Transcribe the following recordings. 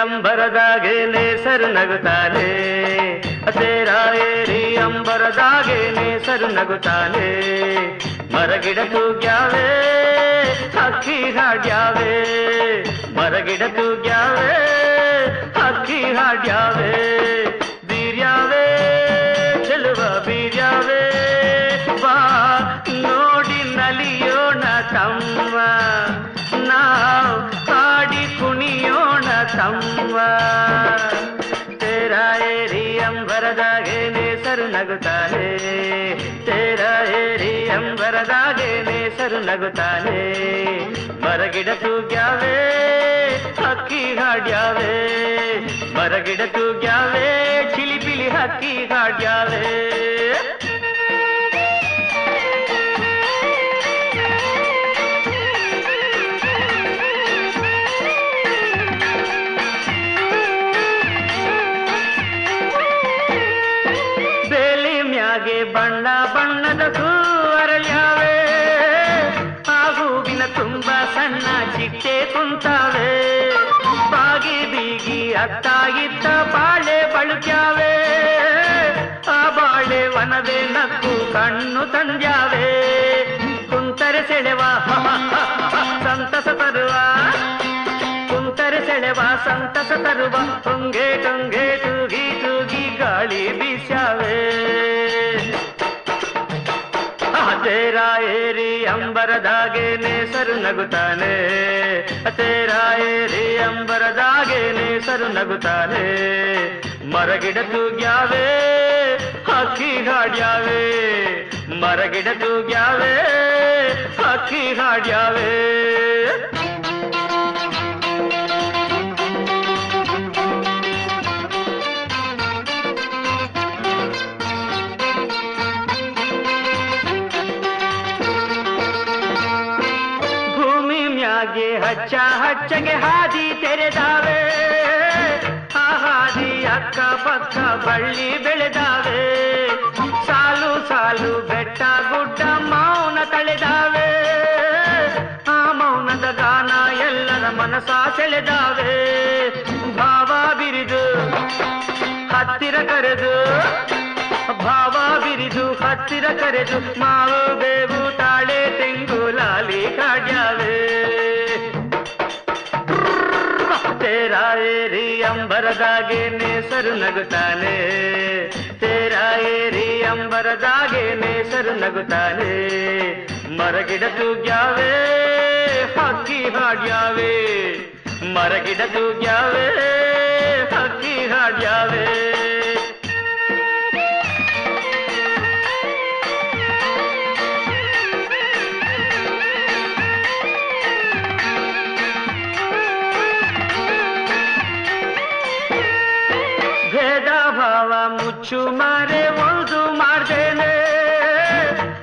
Sir ಅಂಬರದಾಗೆ ನೇಸರು ನಗುತ್ತಾನೆ. ತೇರ ಏರಿ ಅಂಬರದಾಗೆ ನೇಸರು ನಗುತ್ತಾನೆ. ಮರಗಿಡ ತೂಗ್ಯಾವೆ ಹಕ್ಕಿ ಹಾಡ್ಯಾವೆ. ನೇಸರು ನಗುತ್ತಾನೆ ತೇರ ಏರಿ ಅಂಬರದಾಗೆ ನೇಸರು ನಗುತ್ತಾನೆ ಮರಗಿಡ ತೂಗ್ಯಾವೆ ಹಕ್ಕಿ ಹಾಡ್ಯಾವೆ ಮರಗಿಡ ತೂಗ್ಯಾವೆ ಚಿಲಿಪಿಲಿ ಹಕ್ಕಿ ಹಾಡ್ಯಾವೆ ಬಣ್ಣ ಬಣ್ಣದ ಹೂವರಳ್ಯಾವೆ ಆ ಹೂವಿನ ತುಂಬ ಸಣ್ಣ ಚಿಟ್ಟೆ ಕುಂತಾವೆ ಬಾಗಿ ಬೀಗಿ ಅತ್ತ ಇತ್ತ ಬಾಳೆ ಬಳುಕ್ಯಾವೆ. ಆ ಬಾಳೆ ವನವೇ ನಕ್ಕು ಕಣ್ಣು ತಂದ್ಯಾವೆ. ಕುಂತರೆ ಸೆಳೆವ ಸಂತಸ ತರುವ. ಕುಂತರೆ ಸೆಳೆವ, ಸಂತಸ ತರುವ. ಟೊಂಗೆ ಟೊಂಗೆ ತೂಗಿ ತೂಗಿ ಗಾಳಿ ಬೀಸ್ಯಾವೆ. ತೇರ ಏರಿ ಅಂಬರದಾಗೆ ನೇಸರು ನಗುತ್ತಾನೆ ತೇರ ಏರಿ ಅಂಬರದಾಗೆ ನೇಸರು ನಗುತ್ತಾನೆ ಮರಗಿಡ ತೂಗ್ಯಾವೆ ಹಕ್ಕಿ ಹಾಡ್ಯಾವೆ ಮರಗಿಡ ತೂಗ್ಯಾವೆ ಹಕ್ಕಿ ಹಾಡ್ಯಾವೆ ಹಚ್ಚ ಹಚ್ಚಗೆ ಹಾದಿ ತೆರೆದಾವೆ. ಆ ಹಾದಿ ಅಕ್ಕ ಪಕ್ಕ ಬಳ್ಳಿ ಬೆಳೆದಾವೆ. ಸಾಲು ಸಾಲು ಬೆಟ್ಟ ಗುಡ್ಡ ಮೌನ ತಳೆದಾವೆ. ಆ ಮೌನದ ಗಾನ ಎಲ್ಲರ ಮನಸ ಸೆಳೆದಾವೆ. ಭಾವ ಬಿರಿದು ಹತ್ತಿರ ಕರೆದು, ಭಾವ ಬಿರಿದು ಹತ್ತಿರ ಕರೆದು, ಮಾವು ಬೇವು ತಾಳೆ ತೆಂಗು ಲಾಲಿ ಕಾಡ್ಯಾವೆ ಏರಿ ಅಂಬರದಾಗೆ ನೇಸರು ನಗುತ್ತಾನೆ ತೇರ ಏರಿ ಅಂಬರದಾಗೆ ನೇಸರು ನಗುತ್ತಾನೆ ಮರಗಿಡ ತೂಗ್ಯಾವೆ ಹಕ್ಕಿ ಹಾಡ್ಯಾವೆ ಮರಗಿಡ ತೂಗ್ಯಾವೆ ಹಕ್ಕಿ ಹಾಡ್ಯಾವೆ ಭಾವ ಮುಚ್ಚು ಮಾರೆ ಒಂದು ಮಾಡ್ದೇನೆ.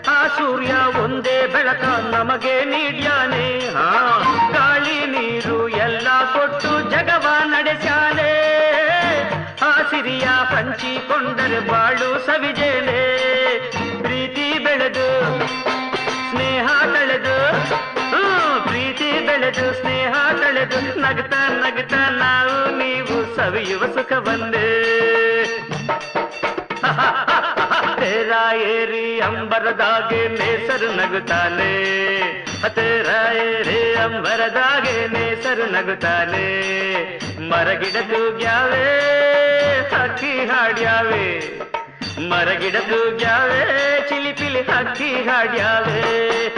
ಆ ಸೂರ್ಯ ಒಂದೇ ಬೆಳಕ ನಮಗೆ ನೀಡ್ಯಾನೆ. ಆ ಗಾಳಿ ನೀರು ಎಲ್ಲ ಕೊಟ್ಟು ಜಗವ ನಡೆಸ್ಯಾನೆ. ಆ ಸಿರಿಯ ಪಂಚಿಕೊಂಡರೆ ಬಾಳು ಸವಿಜೇನೆ. ಪ್ರೀತಿ ಬೆಳೆದು, ಸ್ನೇಹ ತಳೆದು ಪ್ರೀತಿ ಬೆಳೆದು, ಸ್ನೇಹ ತಳೆದು ನಗ್ತ ನಗತ ನಾವು ನೀವು ಸವಿಯುವ ಸುಖವನ್ನೇ. ತೇರ ಏರಿ ಅಂಬರದಾಗೆ ನೇಸರು ನಗುತ್ತಾನೆ ತೇರ ಏರಿ ಅಂಬರದಾಗೆ ನೇಸರು ನಗುತ್ತಾನೆ ಮರಗಿಡ ತೂಗ್ಯಾವೆ ಹಕ್ಕಿ ಹಾಡ್ಯಾವೆ ಮರಗಿಡ ತೂಗ್ಯಾವೆ ಚಿಲಿಪಿಲಿ ಹಕ್ಕಿ ಹಾಡ್ಯಾವೆ ಬೀರ್ಯಾವೆ